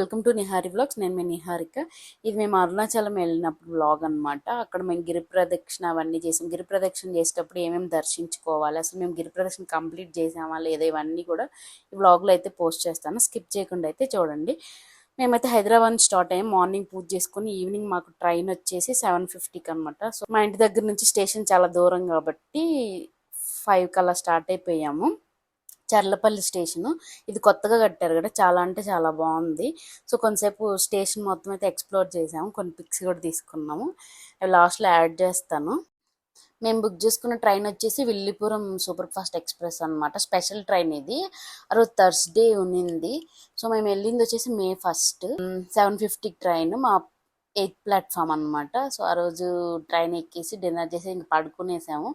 Welcome to Nihari vlogs. నేను మీ నిహారిక. ఇది మేము అరుణాచలం వెళ్ళినప్పుడు వ్లాగ్ అన్నమాట. అక్కడ మేము గిరి ప్రదక్షిణ అవన్నీ చేసాం. గిరి ప్రదక్షిణ చేసేటప్పుడు ఏమేమి దర్శించుకోవాలి? అసలు మేము గిరి ప్రదక్షిణ కంప్లీట్ చేసామా లేదా ఇవన్నీ కూడా ఈ వ్లాగ్లో అయితే పోస్ట్ చేస్తాను. స్కిప్ చేయకుండా అయితే చూడండి. మేమైతే హైదరాబాద్ స్టార్ట్ అయ్యాం మార్నింగ్ పూజ చేసుకుని ఈవినింగ్ మాకు ట్రైన్ వచ్చేసి సెవెన్ ఫిఫ్టీకి అనమాట సో మా ఇంటి దగ్గర నుంచి స్టేషన్ చాలా దూరం కాబట్టి ఫైవ్ కల్లా స్టార్ట్ అయిపోయాము. చర్లపల్లి స్టేషన్. ఇది కొత్తగా కట్టారు కదా చాలా అంటే చాలా బాగుంది. సో కొంతసేపు స్టేషన్ మొత్తం అయితే ఎక్స్ప్లోర్ చేసాము. కొన్ని పిక్స్ కూడా తీసుకున్నాము. లాస్ట్లో యాడ్ చేస్తాను. మేము బుక్ చేసుకున్న ట్రైన్ వచ్చేసి విల్లిపురం సూపర్ ఫాస్ట్ ఎక్స్ప్రెస్ అనమాట స్పెషల్ ట్రైన్ ఇది. ఆ రోజు థర్స్డే ఉన్నింది సో మేము వెళ్ళింది వచ్చేసి May first. Seven fifty train. మా ఎయిత్ ప్లాట్ఫామ్ అనమాట సో ఆ రోజు ట్రైన్ ఎక్కేసి డిన్నర్ చేసి ఇంక పడుకునేసాము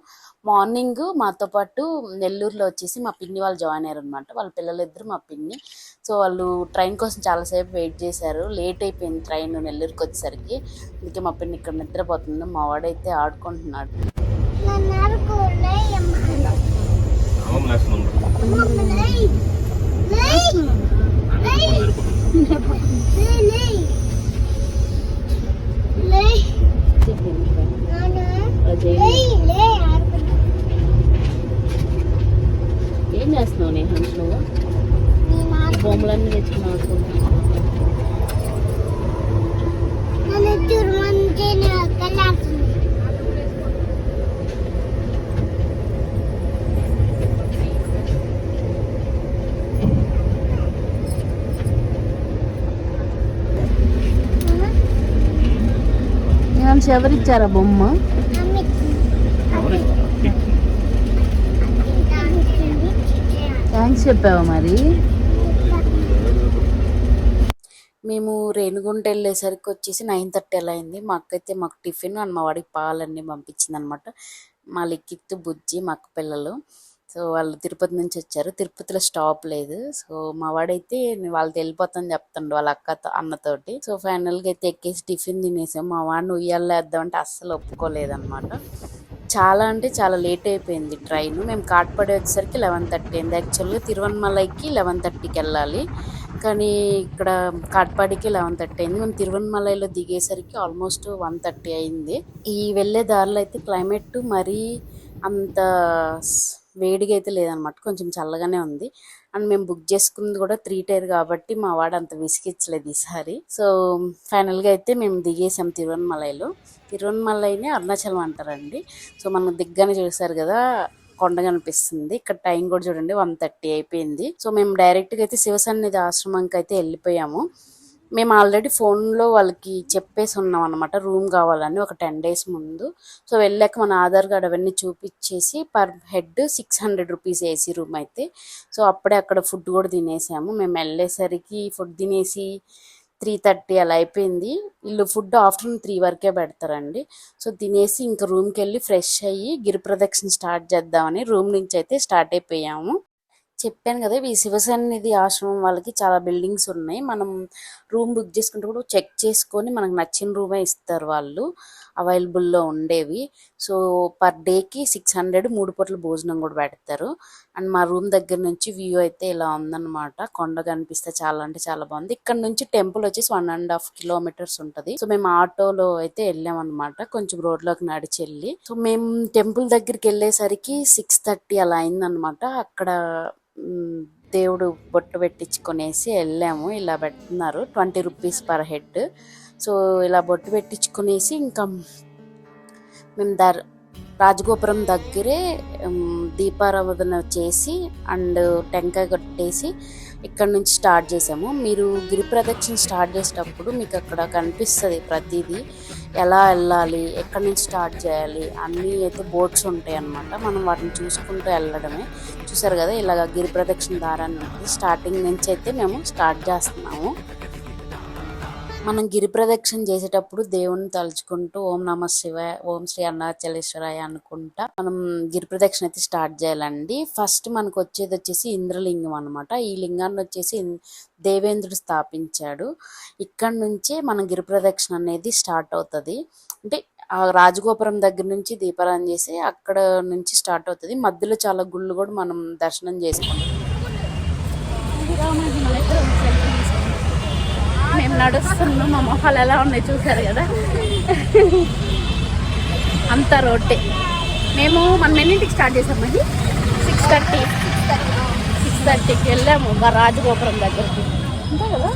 మార్నింగ్ మాతో పాటు నెల్లూరులో వచ్చేసి మా పిన్ని వాళ్ళు జాయిన్ అయ్యారు అనమాట వాళ్ళ పిల్లలు ఇద్దరు మా పిన్ని సో వాళ్ళు ట్రైన్ కోసం చాలాసేపు వెయిట్ చేశారు లేట్ అయిపోయింది ట్రైన్ నెల్లూరుకి వచ్చేసరికి అందుకే మా పిన్ని ఇక్కడ నిద్రపోతుంది మా వాడైతే ఆడుకుంటున్నాడు ఏం చేస్తున్నావు నీ హన్స్ నువ్వు బొమ్మలన్నీ తెచ్చుకుని ఆడుకుంటున్నావు ఎవరిచ్చారా బొమ్మ? థ్యాంక్స్ చెప్పావా మరి? మేము రేణుగుంట వెళ్ళేసరికి వచ్చేసి నైన్ థర్టీ అలా అయింది. మా అక్క అయితే మాకు టిఫిన్ అండ్ మా వాడికి పాలన్నీ పంపించింది అనమాట మా లిక్కిత్తు బుజ్జి మా అక్క పిల్లలు. సో వాళ్ళు తిరుపతి నుంచి వచ్చారు. తిరుపతిలో స్టాప్ లేదు. సో మా వాడైతే నేను వాళ్ళతో వెళ్ళిపోతాను చెప్తాడు వాళ్ళ అక్కతో అన్నతోటి. సో ఫైనల్గా అయితే ఎక్కేసి టిఫిన్ తినేసాం. మా వాడిని ఉయ్యాలేద్దామంటే అస్సలు ఒప్పుకోలేదన్నమాట. చాలా అంటే చాలా లేట్ అయిపోయింది ట్రైన్ మేము కాట్పడి వచ్చేసరికి లెవెన్ థర్టీ అయింది. యాక్చువల్గా తిరువన్మలైకి లెవెన్ థర్టీకి వెళ్ళాలి. కానీ ఇక్కడ కాట్పాడికి లెవెన్ థర్టీ అయింది. మేము తిరువన్మలైలో దిగేసరికి ఆల్మోస్ట్ వన్ థర్టీ అయింది. ఈ వెళ్ళే దారిలో అయితే క్లైమేట్ మరీ అంత వేడిగా అయితే లేదనమాట. కొంచెం చల్లగానే ఉంది. అండ్ మేము బుక్ చేసుకుంది కూడా త్రీ టైర్ కాబట్టి మా వాడు అంత విసిగించలేదు ఈసారి. సో ఫైనల్గా అయితే మేము దిగేసాం తిరువన్మలైలో. తిరువన్మలైనే అరుణాచలం అంటారండి. సో మనం దిగ్గానే చూసారు కదా కొండ కనిపిస్తుంది. ఇక్కడ టైం కూడా చూడండి వన్ థర్టీ అయిపోయింది. సో మేము డైరెక్ట్గా అయితే శివసన్నిధి ఆశ్రమంకి అయితే వెళ్ళిపోయాము. మేము ఆల్రెడీ ఫోన్లో వాళ్ళకి చెప్పేసి ఉన్నాం అనమాట రూమ్ కావాలని ఒక టెన్ డేస్ ముందు. సో వెళ్ళాక మన ఆధార్ కార్డ్ అవన్నీ చూపించేసి per head six hundred rupees AC room అయితే. సో అప్పుడే అక్కడ ఫుడ్ కూడా తినేసాము. మేము వెళ్ళేసరికి ఫుడ్ తినేసి త్రీ థర్టీ అలా అయిపోయింది. వీళ్ళు ఫుడ్ ఆఫ్టర్నూన్ త్రీ వరకే పెడతారండి. సో తినేసి ఇంకా రూమ్కి వెళ్ళి ఫ్రెష్ అయ్యి గిరి ప్రదక్షిణ స్టార్ట్ చేద్దామని రూమ్ నుంచి అయితే స్టార్ట్ అయిపోయాము. చెప్పాను కదా ఈ శివసన్నిధి ఆశ్రమం వాళ్ళకి చాలా బిల్డింగ్స్ ఉన్నాయి. మనం రూమ్ బుక్ చేసుకుంటే కూడా చెక్ చేసుకొని మనకు నచ్చిన రూమే ఇస్తారు వాళ్ళు. అవైలబుల్లో ఉండేవి. సో పర్ డేకి సిక్స్ హండ్రెడ్ మూడు పూట్ల భోజనం కూడా పెడతారు. అండ్ మా రూమ్ దగ్గర నుంచి వ్యూ అయితే ఇలా ఉందన్నమాట. కొండ కనిపిస్తే చాలా అంటే చాలా బాగుంది. ఇక్కడ నుంచి టెంపుల్ వచ్చేసి వన్ అండ్ హాఫ్ కిలోమీటర్స్ ఉంటుంది. సో మేము ఆటోలో అయితే వెళ్ళాం అనమాట కొంచెం రోడ్లోకి నడిచి వెళ్ళి. సో మేము టెంపుల్ దగ్గరికి వెళ్ళేసరికి సిక్స్ థర్టీ అలా అయిందనమాట అక్కడ దేవుడు బొట్టు పెట్టించుకునేసి వెళ్ళాము. ఇలా పెడుతున్నారు. Twenty rupees per head. So ఇలా బొట్టు పెట్టించుకునేసి ఇంకా మేము దర్ రాజగోపురం దగ్గరే దీపారాధన చేసి అండ్ టెంకాయ కొట్టేసి ఇక్కడ నుంచి స్టార్ట్ చేసాము. మీరు గిరి ప్రదక్షిణ స్టార్ట్ చేసేటప్పుడు మీకు అక్కడ కనిపిస్తుంది ప్రతిదీ. ఎలా వెళ్ళాలి ఎక్కడి నుంచి స్టార్ట్ చేయాలి అన్నీ అయితే బోట్స్ ఉంటాయి అన్నమాట. మనం వాటిని చూసుకుంటూ వెళ్ళడమే. చూసారు కదా ఇలాగ గిరి ప్రదక్షిణ దారాన్ని స్టార్టింగ్ నుంచి అయితే మేము స్టార్ట్ చేస్తున్నాము. మనం గిరి ప్రదక్షిణ చేసేటప్పుడు దేవుని తలుచుకుంటూ ఓం నమ శివాయ ఓం శ్రీ అన్నాచలేశ్వరాయ అనుకుంటా మనం గిరి ప్రదక్షిణ అయితే స్టార్ట్ చేయాలండి. ఫస్ట్ మనకు వచ్చేది వచ్చేసి ఇంద్రలింగం అన్నమాట. ఈ లింగాన్ని వచ్చేసి దేవేంద్రుడు స్థాపించాడు. ఇక్కడ నుంచే మన గిరి ప్రదక్షిణ అనేది స్టార్ట్ అవుతుంది. అంటే ఆ రాజగోపురం దగ్గర నుంచి దీపారాయణ చేసి అక్కడ నుంచి స్టార్ట్ అవుతుంది. మధ్యలో చాలా గుళ్ళు కూడా మనం దర్శనం చేసుకుంటాం. నడుస్తున్నాం మా మొహాలు ఎలా ఉన్నాయి చూసారు కదా? అంత రోడ్డే. మేము మనం ఎన్నింటికి స్టార్ట్ చేసామండి సిక్స్ థర్టీ సిక్స్ థర్టీకి వెళ్ళాము మా రాజగోపురం దగ్గరికి. అంతే కదా?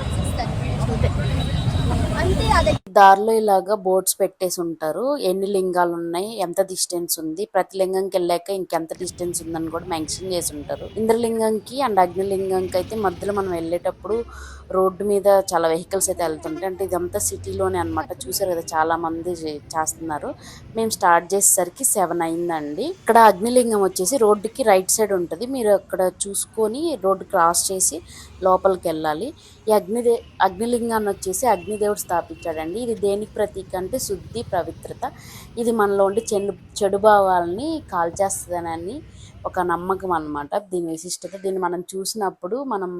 అంతే. అంతే అదే. దారిలో ఇలాగా బోర్డ్స్ పెట్టేసి ఉంటారు. ఎన్ని లింగాలు ఉన్నాయి ఎంత డిస్టెన్స్ ఉంది ప్రతి లింగంకి వెళ్ళాక ఇంకెంత డిస్టెన్స్ ఉందని కూడా మెన్షన్ చేసి ఉంటారు. ఇంద్రలింగంకి అండ్ అగ్నిలింగంకి అయితే మధ్యలో మనం వెళ్ళేటప్పుడు రోడ్డు మీద చాలా వెహికల్స్ అయితే వెళ్తుంటాయి. అంటే ఇదంతా సిటీలోనే అన్నమాట. చూసారు కదా చాలా మంది చే- చేస్తున్నారు. మేము స్టార్ట్ చేసేసరికి సెవెన్ అయిందండి. ఇక్కడ అగ్నిలింగం వచ్చేసి రోడ్డుకి రైట్ సైడ్ ఉంటుంది. మీరు అక్కడ చూసుకొని రోడ్డు క్రాస్ చేసి లోపలికి వెళ్ళాలి. ఈ అగ్నిదే అగ్నిలింగాన్ని వచ్చేసి అగ్నిదేవుడు స్థాపించాడండి. ఇది దేనికి ప్రతీక అంటే శుద్ధి పవిత్రత. ఇది మనలో ఉండే చెడు చెడు భావాలని కాల్చేస్తుందని ఒక నమ్మకం అన్నమాట. దీని విశిష్టత దీన్ని మనం చూసినప్పుడు మనం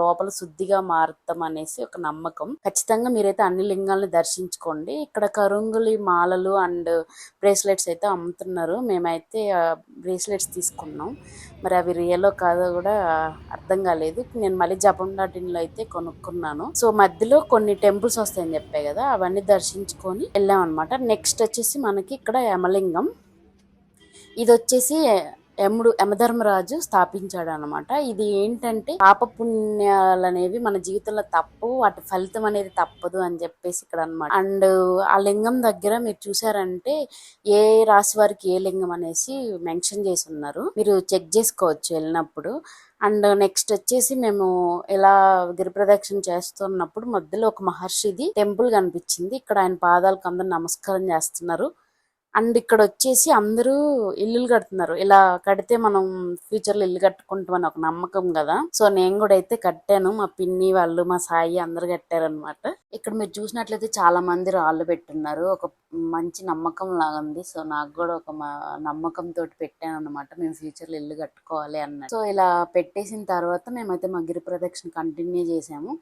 లోపల శుద్ధిగా మారుతాం అనేసి ఒక నమ్మకం. ఖచ్చితంగా మీరైతే అన్ని లింగాలను దర్శించుకోండి. ఇక్కడ కరుంగులి మాలలు అండ్ బ్రేస్లెట్స్ అయితే అమ్ముతున్నారు. మేమైతే బ్రేస్లెట్స్ తీసుకున్నాం. మరి అవి రియలో కాదో కూడా అర్థం కాలేదు. నేను మళ్ళీ జపం డాట్ ఇన్లో అయితే కొనుక్కున్నాను. సో మధ్యలో కొన్ని టెంపుల్స్ వస్తాయని చెప్పాయి కదా అవన్నీ దర్శించుకొని వెళ్ళాం అనమాట నెక్స్ట్ వచ్చేసి మనకి ఇక్కడ యమలింగం. ఇది వచ్చేసి యముడు యమధర్మరాజు స్థాపించాడు అనమాట ఇది ఏంటంటే పాప పుణ్యాలు అనేవి మన జీవితంలో తప్పు వాటి ఫలితం అనేది తప్పదు అని చెప్పేసి ఇక్కడ అనమాట అండ్ ఆ లింగం దగ్గర మీరు చూసారంటే ఏ రాశి వారికి ఏ లింగం అనేసి మెన్షన్ చేసి ఉన్నారు. మీరు చెక్ చేసుకోవచ్చు వెళ్ళినప్పుడు. అండ్ నెక్స్ట్ వచ్చేసి మేము ఇలా గిరిప్రదక్షిణ చేస్తున్నప్పుడు మధ్యలో ఒక మహర్షిది టెంపుల్ కనిపించింది. ఇక్కడ ఆయన పాదాలకు అందరు నమస్కారం చేస్తున్నారు. అండ్ ఇక్కడ వచ్చేసి అందరూ ఇల్లులు కడుతున్నారు. ఇలా కడితే మనం ఫ్యూచర్లో ఇల్లు కట్టుకుంటామని ఒక నమ్మకం కదా. సో నేను కూడా అయితే కట్టాను. మా పిన్ని వాళ్ళు మా సాయి అందరు కట్టారనమాట ఇక్కడ మీరు చూసినట్లయితే చాలా మంది రాళ్ళు పెట్టున్నారు. ఒక మంచి నమ్మకం లాగా ఉంది. సో నాకు కూడా ఒక మా నమ్మకం తోటి పెట్టాను అనమాట మేము ఫ్యూచర్లో ఇల్లు కట్టుకోవాలి అన్నట్టు. సో ఇలా పెట్టేసిన తర్వాత మేమైతే మా గిరి ప్రదక్షిణ కంటిన్యూ చేసాము.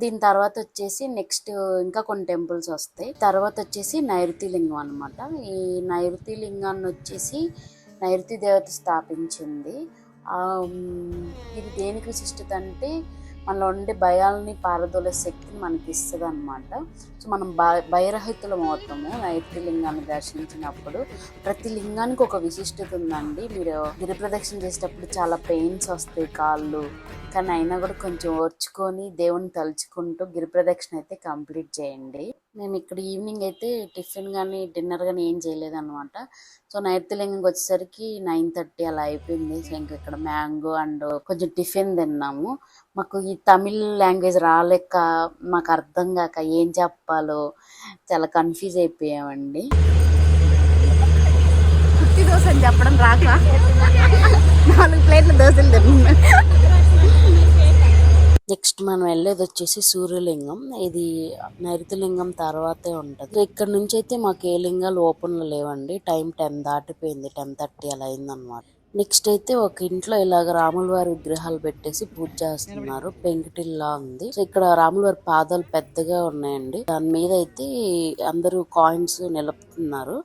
దీని తర్వాత వచ్చేసి నెక్స్ట్ ఇంకా కొన్ని టెంపుల్స్ వస్తాయి. తర్వాత వచ్చేసి నైరుతి లింగం అనమాట ఈ నైరుతి లింగాన్ని వచ్చేసి నైరుతి దేవత స్థాపించింది. ఇది దేనికి విశిష్టత అంటే మనలో ఉండే భయాల్ని పారదోలే శక్తిని మనకి ఇస్తుంది అనమాట సో మనం భయరహితులం అవుతాము. నైతి లింగాన్ని దర్శించినప్పుడు. ప్రతి లింగానికి ఒక విశిష్టత ఉందండి. మీరు గిరిప్రదక్షిణ చేసేటప్పుడు చాలా పెయిన్స్ వస్తాయి కాళ్ళు. కానీ అయినా కూడా కొంచెం ఓర్చుకొని దేవుని తలుచుకుంటూ గిరిప్రదక్షిణ అయితే కంప్లీట్ చేయండి. మేము ఇక్కడ ఈవినింగ్ అయితే టిఫిన్ కానీ డిన్నర్ కానీ ఏం చేయలేదు అనమాట సో నైరుతిలింగంకి వచ్చేసరికి నైన్ థర్టీ అలా అయిపోయింది. సో ఇంకా ఇక్కడ మ్యాంగో అండ్ కొంచెం టిఫిన్ తిన్నాము. మాకు ఈ తమిళ్ లాంగ్వేజ్ రాలేక మాకు అర్థం కాక ఏం చెప్పాలో చాలా కన్ఫ్యూజ్ అయిపోయామండి. దోశ అని చెప్పడం రాక. నాలుగు ప్లేట్ల దోశలు తిన్నాను. నెక్స్ట్ మనం వెళ్ళేది వచ్చేసి సూర్యలింగం. ఇది నైరుతిలింగం తర్వాతే ఉంటుంది. ఇక్కడ నుంచి అయితే మాకు ఏ లింగాలు ఓపెన్లో లేవండి. టైం టెన్ దాటిపోయింది. టెన్ థర్టీ అలా అయిందనమాట నెక్స్ట్ అయితే ఒక ఇంట్లో ఇలాగ రాముల వారి విగ్రహాలు పెట్టేసి పూజ చేస్తున్నారు. పెంకుటిల్లా ఉంది. సో ఇక్కడ రాముల వారి పాదాలు పెద్దగా ఉన్నాయండి. దాని మీద అయితే అందరూ కాయిన్స్ నిలుపుతున్నారు.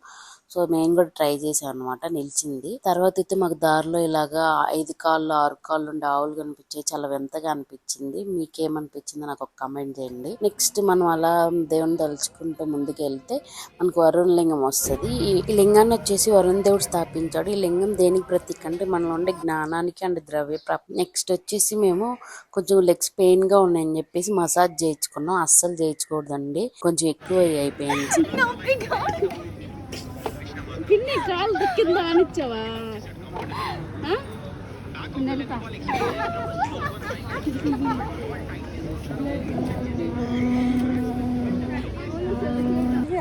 సో మేము కూడా ట్రై చేసాం అనమాట నిలిచింది. తర్వాత అయితే మాకు దారిలో ఇలాగా ఐదు కాళ్ళు ఆరు కాళ్ళు ఉండే ఆవులు కనిపించాయి. చాలా వింతగా అనిపించింది. మీకేమనిపించింది నాకు ఒక కమెంట్ చేయండి. నెక్స్ట్ మనం అలా దేవుని తలుచుకుంటూ ముందుకు వెళ్తే మనకు వరుణ లింగం వస్తుంది. ఈ లింగాన్ని వచ్చేసి వరుణ దేవుడు స్థాపించాడు. ఈ లింగం దేనికి ప్రతీక అంటే మనలో ఉండే జ్ఞానానికి అండ్ ద్రవ్య నెక్స్ట్ వచ్చేసి మేము కొంచెం లెగ్స్ పెయిన్గా ఉన్నాయని చెప్పేసి మసాజ్ చేయించుకున్నాం. అస్సలు చేయించకూడదండి. కొంచెం ఎక్కువ అయిపోయింది. Oh పిన్ని కాలు దిక్కిందా అనిచ్చావా?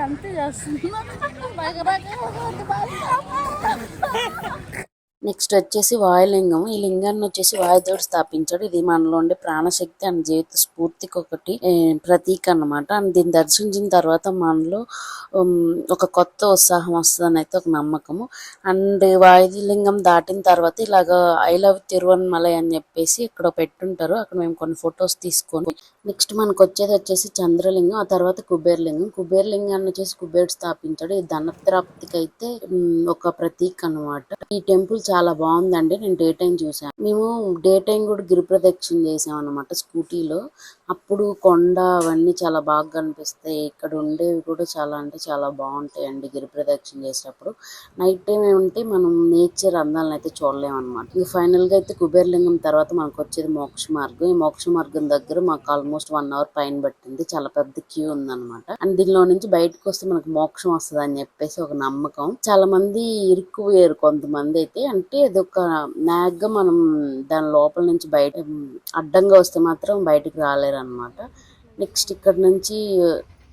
అంతే చేస్తున్నా. నెక్స్ట్ వచ్చేసి వాయులింగం. ఈ లింగాన్ని వచ్చేసి వాయుదేవుడు స్థాపించాడు. ఇది మనలో ఉండే ప్రాణశక్తి అండ్ జీవిత స్ఫూర్తికి ఒకటి ప్రతీక అన్నమాట. అండ్ దీన్ని దర్శించిన తర్వాత మనలో ఒక కొత్త ఉత్సాహం వస్తుందని అయితే ఒక నమ్మకము. అండ్ వాయులింగం దాటిన తర్వాత ఇలాగ ఐ లవ్ తిరువన్మలై అని చెప్పేసి ఇక్కడ పెట్టుంటారు. అక్కడ మేము కొన్ని ఫొటోస్ తీసుకొని నెక్స్ట్ మనకు వచ్చేది వచ్చేసి చంద్రలింగం ఆ తర్వాత కుబేరలింగం. కుబేరలింగాన్ని వచ్చేసి కుబేరుడు స్థాపించాడు. ఈ ధనప్రాప్తికి అయితే ఒక ప్రతీక్ అన్నమాట. ఈ టెంపుల్ చాలా బాగుందండి. నేను డే టైం చూసాను మేము డే టైం కూడా గిరి ప్రదక్షిణ చేసాం అనమాట స్కూటీలో. అప్పుడు కొండ అవన్నీ చాలా బాగా కనిపిస్తాయి. ఇక్కడ ఉండేవి కూడా చాలా అంటే చాలా బాగుంటాయి అండి గిరి ప్రదక్షిణ చేసేటప్పుడు. నైట్ టైం ఏమంటే మనం నేచర్ అందాలను అయితే చూడలేము అనమాట ఇక ఫైనల్గా అయితే కుబేర్లింగం తర్వాత మనకు వచ్చేది మోక్ష మార్గం. ఈ మోక్ష మార్గం దగ్గర మాకు ఆల్మోస్ట్ వన్ అవర్ పైన పట్టింది. చాలా పెద్ద క్యూ ఉందన్నమాట. అండ్ దీనిలో నుంచి బయటకు వస్తే మనకు మోక్షం వస్తుంది అని చెప్పేసి ఒక నమ్మకం. చాలా మంది ఇరుక్కుపోయారు కొంతమంది అయితే. అంటే అది ఒక నాగ్ మనం దాని లోపల నుంచి బయట అడ్డంగా వస్తే మాత్రం బయటకు రాలేరు అనమాట నెక్స్ట్ ఇక్కడ నుంచి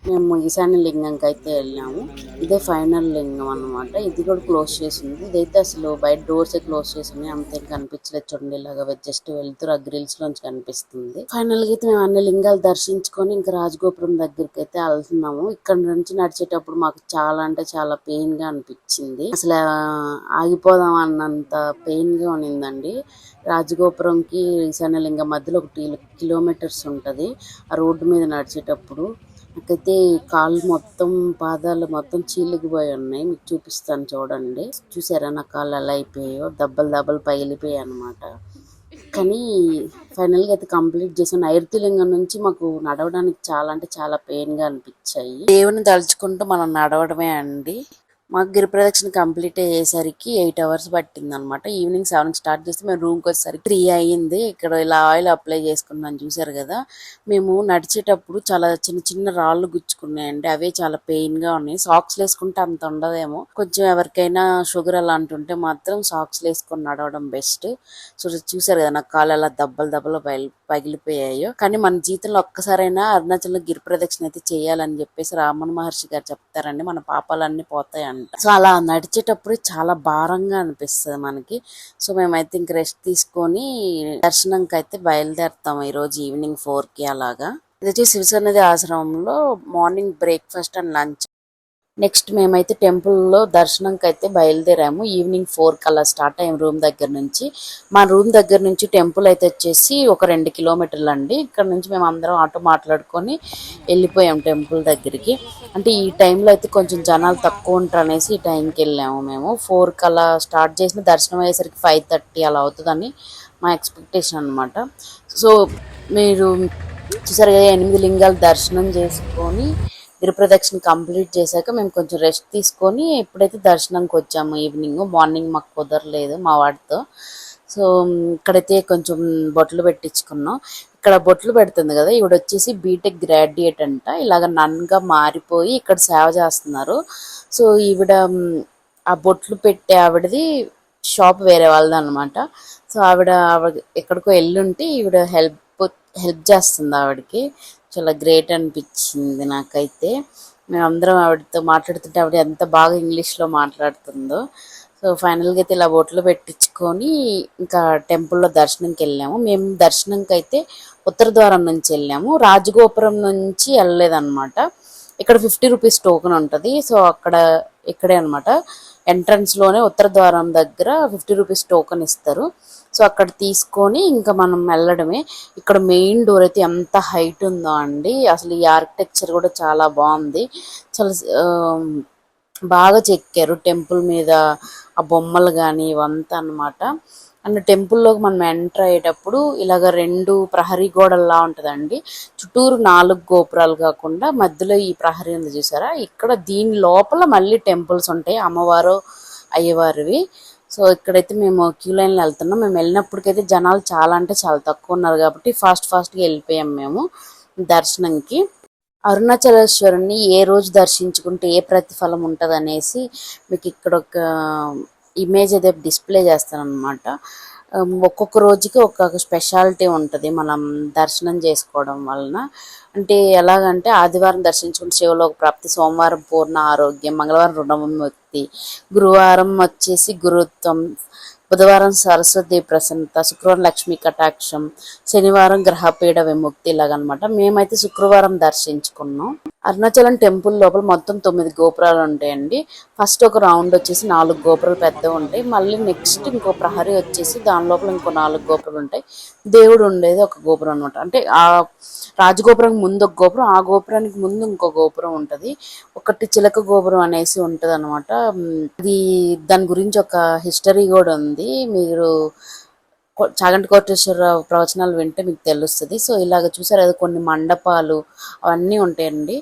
మేము ఈశాన్య లింగంకి అయితే వెళ్ళాము. ఇదే ఫైనల్ లింగం అన్నమాట. ఇది కూడా క్లోజ్ చేసింది. ఇదైతే అసలు బయట డోర్స్ క్లోజ్ చేసింది అంతే కనిపించలేదు చూడండి. ఇలాగ జస్ట్ వెళ్తూ ఆ గ్రిల్స్ లోంచి కనిపిస్తుంది. ఫైనల్గా అయితే మేము అన్ని లింగాలు దర్శించుకొని ఇంకా రాజగోపురం దగ్గరికి అయితే వెళ్తున్నాము. ఇక్కడ నుంచి నడిచేటప్పుడు మాకు చాలా అంటే చాలా పెయిన్గా అనిపించింది. అసలు ఆగిపోదాం అన్నంత పెయిన్గా ఉన్నిందండి. రాజగోపురంకి ఈశాన్యలింగం మధ్యలో ఒక టీ- కిలోమీటర్స్ ఉంటది. ఆ రోడ్డు మీద నడిచేటప్పుడు నాకైతే కాళ్ళు మొత్తం పాదాలు మొత్తం చీలిగిపోయి ఉన్నాయి. మీకు చూపిస్తాను చూడండి. చూసారా నా కాళ్ళు ఎలా అయిపోయాయో? దెబ్బలు దెబ్బలు పగిలిపోయాయి అనమాట కానీ ఫైనల్గా అయితే కంప్లీట్ చేసాను నైరుతిలింగం నుంచి మాకు నడవడానికి చాలా అంటే చాలా పెయిన్గా అనిపించాయి. దేవుని తలుచుకుంటూ మనం నడవడమే అండి. మాకు గిరి ప్రదక్షిణ కంప్లీట్ అయ్యేసరికి ఎయిట్ అవర్స్ పట్టింది అనమాట ఈవినింగ్ సెవెన్ స్టార్ట్ చేస్తే మేము రూమ్కి వచ్చేసరికి త్రీ అయ్యింది. ఇక్కడ ఇలా ఆయిల్ అప్లై చేసుకున్నాను చూసారు కదా. మేము నడిచేటప్పుడు చాలా చిన్న చిన్న రాళ్ళు గుచ్చుకున్నాయండి. అవే చాలా పెయిన్గా ఉన్నాయి. సాక్స్ వేసుకుంటే అంత ఉండదేమో. కొంచెం ఎవరికైనా షుగర్ అలాంటి ఉంటే మాత్రం సాక్స్ వేసుకొని నడవడం బెస్ట్. సో చూసారు కదా నా కాలు అలా దెబ్బలు దెబ్బలు పగిలి పగిలిపోయాయో. కానీ మన జీవితంలో ఒక్కసారైనా అరుణాచల్లో గిరి ప్రదక్షిణ అయితే చేయాలని చెప్పేసి రామన్ మహర్షి గారు చెప్తారండి. మన పాపాలన్నీ సో అలా నడిచేటప్పుడు చాలా భారంగా అనిపిస్తుంది మనకి. సో మేమైతే ఇంక రెస్ట్ తీసుకొని దర్శనంకి అయితే బయలుదేరుతాం ఈ రోజు ఈవినింగ్ ఫోర్కి అలాగా. ఇది వచ్చి శివసన్నది ఆశ్రమంలో morning breakfast and lunch next మేమైతే టెంపుల్లో దర్శనంకి అయితే బయలుదేరాము. ఈవినింగ్ ఫోర్ కల్లా స్టార్ట్ అయ్యాం రూమ్ దగ్గర నుంచి. మా రూమ్ దగ్గర నుంచి టెంపుల్ అయితే వచ్చేసి ఒక రెండు కిలోమీటర్లు అండి. ఇక్కడ నుంచి మేము అందరం ఆటో మాట్లాడుకొని వెళ్ళిపోయాం టెంపుల్ దగ్గరికి. అంటే ఈ టైంలో అయితే కొంచెం జనాలు తక్కువ ఉంటారు అనేసి ఈ టైంకి వెళ్ళాము మేము. ఫోర్ కల్లా స్టార్ట్ చేసిన దర్శనం అయ్యేసరికి ఫైవ్ థర్టీ అలా అవుతుందని మా ఎక్స్పెక్టేషన్ అనమాట సో మీరు చూసారు కదా ఎనిమిది లింగాలు దర్శనం చేసుకొని గిరి ప్రదక్షిణ కంప్లీట్ చేశాక మేము కొంచెం రెస్ట్ తీసుకొని ఎప్పుడైతే దర్శనంకి వచ్చాము ఈవినింగ్ మార్నింగ్ మాకు కుదరలేదు మా వాడితో. సో ఇక్కడైతే కొంచెం బొట్లు పెట్టించుకున్నాం. ఇక్కడ బొట్లు పెడుతుంది కదా ఇవిడ వచ్చేసి బీటెక్ గ్రాడ్యుయేట్ అంట. ఇలాగ నన్గా మారిపోయి ఇక్కడ సేవ చేస్తున్నారు. సో ఈవిడ ఆ బొట్లు పెట్టే ఆవిడది షాప్ వేరే వాళ్ళది అనమాట సో ఆవిడ ఆవిడ ఎక్కడికో వెళ్ళుంటే ఈవిడ హెల్ప్ హెల్ప్ చేస్తుంది ఆవిడకి. చాలా గ్రేట్ అనిపించింది నాకైతే. మేమందరం ఆవిడతో మాట్లాడుతుంటే ఆవిడ ఎంత బాగా ఇంగ్లీష్లో మాట్లాడుతుందో. సో ఫైనల్గా అయితే ఇలా బొట్లు పెట్టించుకొని ఇంకా టెంపుల్లో దర్శనంకి వెళ్ళాము. మేము దర్శనంకి అయితే ఉత్తర ద్వారం నుంచి వెళ్ళాము. రాజగోపురం నుంచి వెళ్ళలేదన్నమాట. ఇక్కడ ఫిఫ్టీ రూపీస్ టోకెన్ ఉంటుంది. సో అక్కడ ఇక్కడే అనమాట ఎంట్రన్స్లోనే ఉత్తర ద్వారం దగ్గర ఫిఫ్టీ రూపీస్ టోకెన్ ఇస్తారు. సో అక్కడ తీసుకొని ఇంకా మనం వెళ్ళడమే. ఇక్కడ మెయిన్ డోర్ అయితే ఎంత హైట్ ఉందో అండి. అసలు ఈ ఆర్కిటెక్చర్ కూడా చాలా బాగుంది. చాలా బాగా చెక్కారు టెంపుల్ మీద ఆ బొమ్మలు కానీ ఇవంతా అన్నమాట. అండ్ టెంపుల్లోకి మనం ఎంటర్ అయ్యేటప్పుడు ఇలాగ రెండు ప్రహరీ గోడల్లా ఉంటుందండి. చుట్టూరు నాలుగు గోపురాలు కాకుండా మధ్యలో ఈ ప్రహరీ ఉంది చూసారా? ఇక్కడ దీని లోపల మళ్ళీ టెంపుల్స్ ఉంటాయి అమ్మవారు అయ్యవారివి. సో ఇక్కడైతే మేము క్యూ లైన్లో వెళ్తున్నాం. మేము వెళ్ళినప్పటికైతే జనాలు చాలా అంటే చాలా తక్కువ ఉన్నారు కాబట్టి ఫాస్ట్ ఫాస్ట్గా వెళ్ళిపోయాం మేము దర్శనంకి. అరుణాచలేశ్వరుని ఏ రోజు దర్శించుకుంటే ఏ ప్రతిఫలం ఉంటుంది అనేసి మీకు ఇక్కడ ఒక ఇమేజ్ అయితే డిస్ప్లే చేస్తాను అనమాట ఒక్కొక్క రోజుకి ఒక్కొక్క స్పెషాలిటీ ఉంటుంది. మనం దర్శనం చేసుకోవడం వలన. అంటే ఎలాగంటే ఆదివారం దర్శించుకుంటే శివలోక ప్రాప్తి. సోమవారం పూర్ణ ఆరోగ్యం. మంగళవారం రుణముక్తి గురువారం వచ్చేసి గురుత్వం. బుధవారం సరస్వతి ప్రసన్నత శుక్రవారం లక్ష్మీ కటాక్షం శనివారం గ్రహపీడ విముక్తి ఇలాగనమాట. మేమైతే శుక్రవారం దర్శించుకున్నాం. అరుణాచలం టెంపుల్ లోపల మొత్తం తొమ్మిది గోపురాలు ఉంటాయండి. ఫస్ట్ ఒక రౌండ్ వచ్చేసి నాలుగు గోపురాలు పెద్దవి ఉంటాయి. మళ్ళీ నెక్స్ట్ ఇంకో ప్రహరీ వచ్చేసి దాని లోపల ఇంకో నాలుగు గోపురాలు ఉంటాయి. దేవుడు ఉండేది ఒక గోపురం అనమాట అంటే ఆ రాజగోపురం ముందు ఒక గోపురం ఆ గోపురానికి ముందు ఇంకో గోపురం ఉంటది. ఒకటి చిలక గోపురం అనేసి ఉంటుంది అనమాట ఇది దాని గురించి ఒక హిస్టరీ కూడా ఉంది. ఉంటుంది మీరు కొ- చాగంటి కోటేశ్వరరావు ప్రవచనాలు వింటే మీకు తెలుస్తుంది. సో ఇలాగ చూసారు అది కొన్ని మండపాలు అవన్నీ ఉంటాయండి.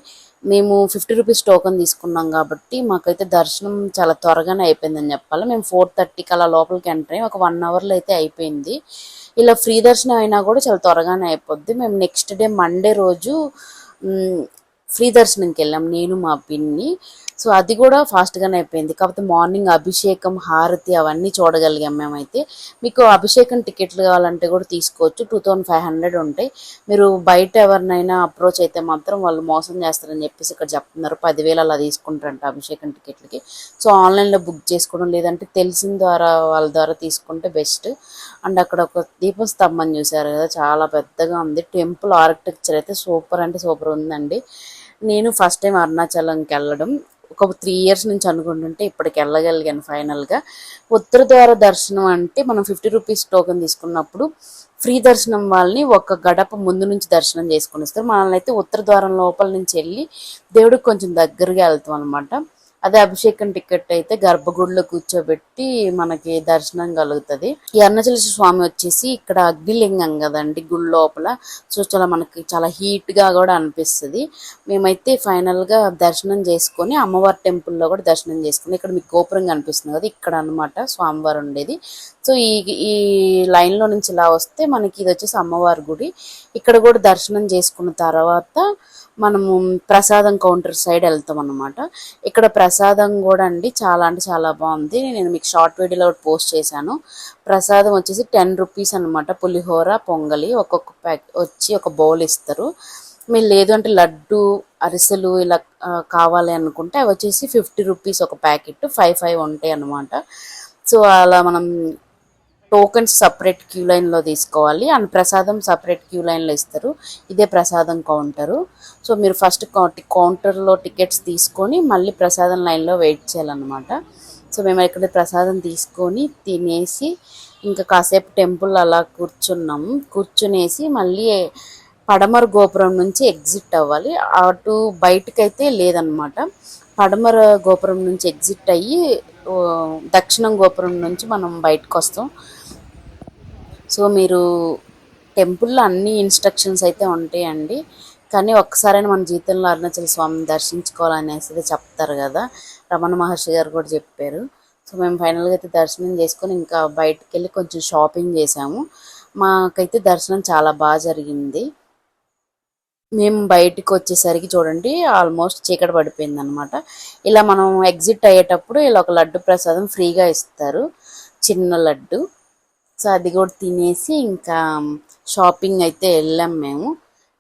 మేము ఫిఫ్టీ రూపీస్ టోకెన్ తీసుకున్నాం కాబట్టి మాకైతే దర్శనం చాలా త్వరగానే అయిపోయిందని చెప్పాలి. మేము ఫోర్ థర్టీకి అలా లోపలికి ఎంటర్ అయ్యి ఒక వన్ అవర్లో అయితే అయిపోయింది. ఇలా ఫ్రీ దర్శనం అయినా కూడా చాలా త్వరగానే అయిపోద్ది. మేము నెక్స్ట్ డే మండే రోజు ఫ్రీ దర్శనంకి వెళ్ళాం. నేను మా పిన్ని. సో అది కూడా ఫాస్ట్గానే అయిపోయింది. కాకపోతే మార్నింగ్ అభిషేకం హారతి అవన్నీ చూడగలిగాం మేమైతే. మీకు అభిషేకం టికెట్లు కావాలంటే కూడా తీసుకోవచ్చు. టూ థౌజండ్ ఫైవ్ హండ్రెడ్ ఉంటాయి. మీరు బయట ఎవరినైనా అప్రోచ్ అయితే మాత్రం వాళ్ళు మోసం చేస్తారని చెప్పేసి ఇక్కడ చెప్తున్నారు. పదివేలు అలా తీసుకుంటారంట అభిషేకం టికెట్లకి. సో ఆన్లైన్లో బుక్ చేసుకోవడం లేదంటే తెలిసిన ద్వారా వాళ్ళ ద్వారా తీసుకుంటే బెస్ట్. అండ్ అక్కడ ఒక దీపం స్తంభం చూసారు కదా చాలా పెద్దగా ఉంది. టెంపుల్ ఆర్కిటెక్చర్ అయితే సూపర్ అంటే సూపర్ ఉందండి. నేను ఫస్ట్ టైం అరుణాచలంకి వెళ్ళడం. ఒక త్రీ ఇయర్స్ నుంచి అనుకుంటుంటే ఇప్పటికి వెళ్ళగలిగాను ఫైనల్గా ఉత్తర ద్వార దర్శనం అంటే మనం ఫిఫ్టీ రూపీస్ టోకెన్ తీసుకున్నప్పుడు ఫ్రీ దర్శనం వాళ్ళని ఒక గడప ముందు నుంచి దర్శనం చేసుకుని వస్తారు మనల్ని అయితే ఉత్తర ద్వారం లోపల నుంచి వెళ్ళి దేవుడికి కొంచెం దగ్గరగా వెళ్తాం అనమాట అదే అభిషేకం టికెట్ అయితే గర్భగుడిలో కూర్చోబెట్టి మనకి దర్శనం కలుగుతుంది. ఈ అరుణాచలేశ్వర స్వామి వచ్చేసి ఇక్కడ అగ్నిలింగం కదండి గుడి లోపల. సో చాలా మనకి చాలా హీట్గా కూడా అనిపిస్తుంది. మేమైతే ఫైనల్గా దర్శనం చేసుకొని అమ్మవారి టెంపుల్లో కూడా దర్శనం చేసుకుని ఇక్కడ మీకు గోపురం కనిపిస్తుంది కదా ఇక్కడ అన్నమాట స్వామివారు ఉండేది. సో ఈ ఈ లైన్లో నుంచి ఇలా వస్తే మనకి ఇది వచ్చేసి అమ్మవారి గుడి. ఇక్కడ కూడా దర్శనం చేసుకున్న తర్వాత మనము ప్రసాదం కౌంటర్ సైడ్ వెళ్తాం అనమాట ఇక్కడ ప్రసాదం కూడా అండి చాలా అంటే చాలా బాగుంది. నేను మీకు షార్ట్ వీడియోలో పోస్ట్ చేశాను. ప్రసాదం వచ్చేసి టెన్ రూపీస్ అనమాట పులిహోర పొంగలి ఒక్కొక్క ప్యాక్ వచ్చి ఒక బౌల్ ఇస్తారు. మీరు లేదు అంటే లడ్డు అరిసెలు ఇలా కావాలి అనుకుంటే అవి వచ్చేసి ఫిఫ్టీ రూపీస్ ఒక ప్యాకెట్ ఫైవ్ ఫైవ్ ఉంటాయి అనమాట సో అలా మనం టోకెన్స్ సపరేట్ క్యూ లైన్లో తీసుకోవాలి. అండ్ ప్రసాదం సపరేట్ క్యూ లైన్లో ఇస్తారు. ఇదే ప్రసాదం కౌంటరు. సో మీరు ఫస్ట్ కౌంటర్లో టికెట్స్ తీసుకొని మళ్ళీ ప్రసాదం లైన్లో వెయిట్ చేయాలన్నమాట. సో మేము ఇక్కడ ప్రసాదం తీసుకొని తినేసి ఇంకా కాసేపు టెంపుల్ అలా కూర్చున్నాము కూర్చునేసి మళ్ళీ పడమర గోపురం నుంచి ఎగ్జిట్ అవ్వాలి. అటు బయటకైతే లేదనమాట పడమర గోపురం నుంచి ఎగ్జిట్ అయ్యి దక్షిణం గోపురం నుంచి మనం బయటకు వస్తాం సో మీరు టెంపుల్లో అన్ని ఇన్స్ట్రక్షన్స్ అయితే ఉంటాయండి. కానీ ఒక్కసారైనా మన జీవితంలో అరుణాచల స్వామిని దర్శించుకోవాలనేసి అయితే చెప్తారు కదా. రమణ మహర్షి గారు కూడా చెప్పారు. సో మేము ఫైనల్గా అయితే దర్శనం చేసుకొని ఇంకా బయటకు వెళ్ళి కొంచెం షాపింగ్ చేసాము మాకైతే దర్శనం చాలా బాగా జరిగింది. మేము బయటికి వచ్చేసరికి చూడండి ఆల్మోస్ట్ చీకటి పడిపోయింది అనమాట ఇలా మనం ఎగ్జిట్ అయ్యేటప్పుడు ఇలా ఒక లడ్డు ప్రసాదం ఫ్రీగా ఇస్తారు. చిన్న లడ్డు. సో అది కూడా తినేసి ఇంకా షాపింగ్ అయితే వెళ్ళాం మేము.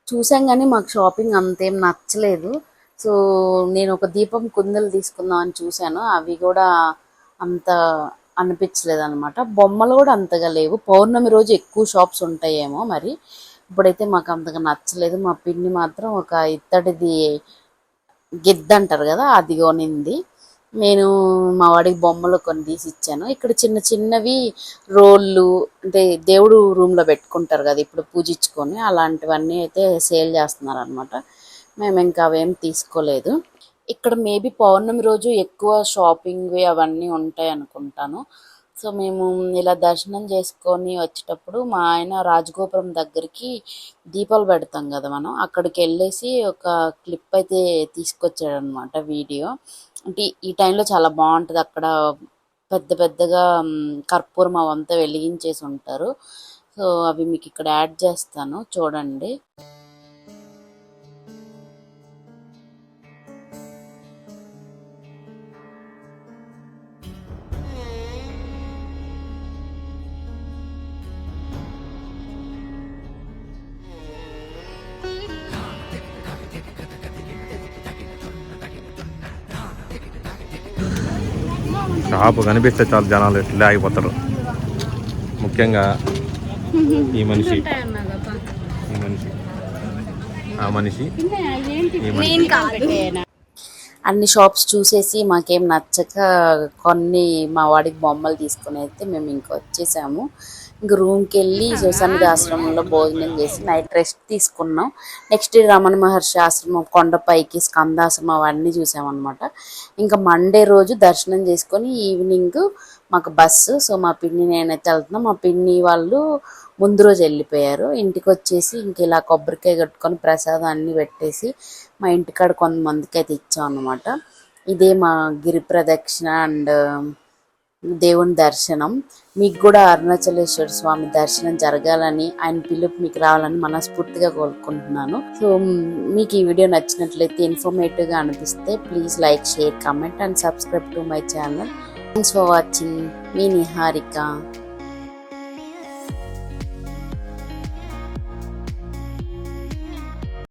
చూసాం కానీ మాకు షాపింగ్ అంతేం నచ్చలేదు. సో నేను ఒక దీపం కుందలు తీసుకుందాం అని చూశాను. అవి కూడా అంత అనిపించలేదు అనమాట బొమ్మలు కూడా అంతగా లేవు. పౌర్ణమి రోజు ఎక్కువ షాప్స్ ఉంటాయేమో మరి. ఇప్పుడైతే మాకు అంతగా నచ్చలేదు. మా పిన్ని మాత్రం ఒక ఇత్తడిది గిద్ద అంటారు కదా అది కొనింది. నేను మా వాడికి బొమ్మలు కొన్ని తీసి ఇచ్చాను. ఇక్కడ చిన్న చిన్నవి రోళ్ళు అంటే దేవుడు రూమ్లో పెట్టుకుంటారు కదా ఇప్పుడు పూజించుకొని అలాంటివన్నీ అయితే సేల్ చేస్తున్నారు అనమాట మేము ఇంకా అవేం తీసుకోలేదు. ఇక్కడ మేబీ పౌర్ణమి రోజు ఎక్కువ షాపింగ్ అవన్నీ ఉంటాయి అనుకుంటాను. సో మేము ఇలా దర్శనం చేసుకొని వచ్చేటప్పుడు మా ఆయన రాజగోపురం దగ్గరికి దీపాలు పెడతాం కదా మనం అక్కడికి వెళ్ళేసి ఒక క్లిప్ అయితే తీసుకొచ్చాడనమాట వీడియో. అంటే ఈ టైంలో చాలా బాగుంటుంది. అక్కడ పెద్ద పెద్దగా కర్పూరం అవంతా వెలిగించేసి ఉంటారు. సో అవి మీకు ఇక్కడ యాడ్ చేస్తాను. చూడండి. షాప్ కనిపిస్తే చాలు జనాలు ఇట్లా ఆగిపోతారు. ముఖ్యంగా ఈ మనిషి. ఈ మనిషి. ఆ మనిషి. అన్ని షాప్స్ చూసేసి మాకేం నచ్చక కొన్ని మా వాడికి బొమ్మలు తీసుకుని అయితే మేము ఇంకొచ్చేసాము ఇంక రూమ్కి వెళ్ళి సుసన్నిధి ఆశ్రమంలో భోజనం చేసి నైట్ రెస్ట్ తీసుకున్నాం. నెక్స్ట్ రమణ మహర్షి ఆశ్రమం కొండపైకి స్కందాశ్రమం అవన్నీ చూసామన్నమాట. ఇంకా మండే రోజు దర్శనం చేసుకొని ఈవినింగ్ మాకు బస్సు సో మా పిన్ని నేనైతే వెళ్తున్నాం. మా పిన్ని వాళ్ళు ముందు రోజు వెళ్ళిపోయారు. ఇంటికి వచ్చేసి ఇంక ఇలా కొబ్బరికాయ కట్టుకొని ప్రసాదం అన్నీ పెట్టేసి మా ఇంటికాడ కొంతమందికి అయితే ఇచ్చాం అనమాట ఇదే మా గిరి ప్రదక్షిణ అండ్ దేవుని దర్శనం. మీకు కూడా అరుణాచలేశ్వర స్వామి దర్శనం జరగాలని ఆయన పిలుపు మీకు రావాలని మనస్ఫూర్తిగా కోరుకుంటున్నాను. సో మీకు ఈ వీడియో నచ్చినట్లయితే ఇన్ఫర్మేటివ్గా అనిపిస్తే please like share comment and subscribe to my channel. Thanks for watching me Niharika.